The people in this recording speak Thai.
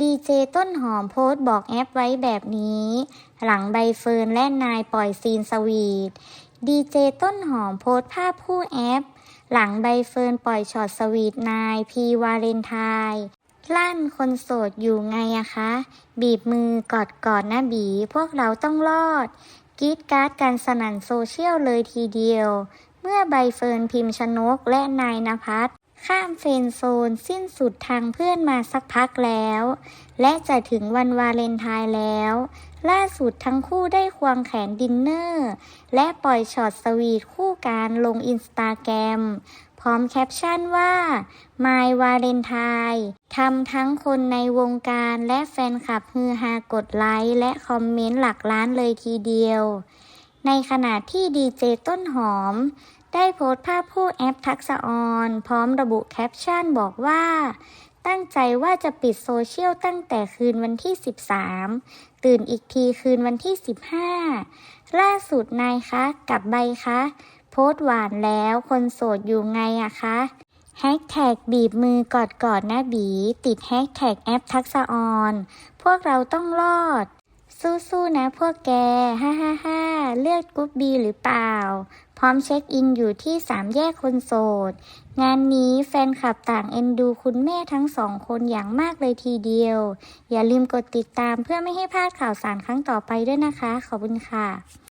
ดีเจต้นหอมโพสต์บอกแอปไว้แบบนี้ หลังใบเฟิร์นและนายปล่อยซีนสวีทดีเจต้นหอมโพสต์ภาพคู่แอป หลังใบเฟิร์นปล่อยช็อตสวีทนายพีวาเลนไทน์ลั่นคนโสดอยู่ไงอะคะ บีบมือกอดกอดนะบี พวกเราต้องรอดกีดการ์ดกันสนั่นโซเชียลเลยทีเดียว เมื่อใบเฟิร์นพิมพ์ชนกและนายนภัส ข้ามเฟนโซนสิ้นสุดทางเพื่อนมาสักพักแล้ว และจะถึงวันวาเลนไทน์แล้ว ล่าสุดทั้งคู่ได้ควงแขนดินเนอร์ และปล่อยช็อตสวีทคู่การลงอินสตาแกรมพร้อมแคปชั่นว่า My Valentine ทำทั้งคนในวงการและแฟนคลับฮือฮากดไลค์และคอมเมนต์หลักล้านเลยทีเดียว ในขณะที่ดีเจต้นหอม ได้โพสต์ภาพคู่แอปทักษะออน พร้อมระบุแคปชั่นบอกว่า ตั้งใจว่าจะปิดโซเชียลตั้งแต่คืนวันที่ 13 ตื่นอีกทีคืนวันที่ 15 ล่าสุดนายคะกับใบคะ โพสต์หวานแล้วคนโสดอยู่ไงอะคะแฮชแท็กบีบมือกอดกอดนะบี ติดแฮชแท็กแอปทักษะออน พวกเราต้องรอด สู้ๆนะพวกแก ฮ่าฮ่าฮ่าเลือกกรุ๊ปบีหรือเปล่า พร้อมเช็คอินอยู่ที่สามแยกคนโสด งานนี้แฟนคลับต่างเอ็นดูคุณแม่ทั้งสองคนอย่างมากเลยทีเดียว อย่าลืมกดติดตามเพื่อไม่ให้พลาดข่าวสารครั้งต่อไปด้วยนะคะ ขอบคุณค่ะ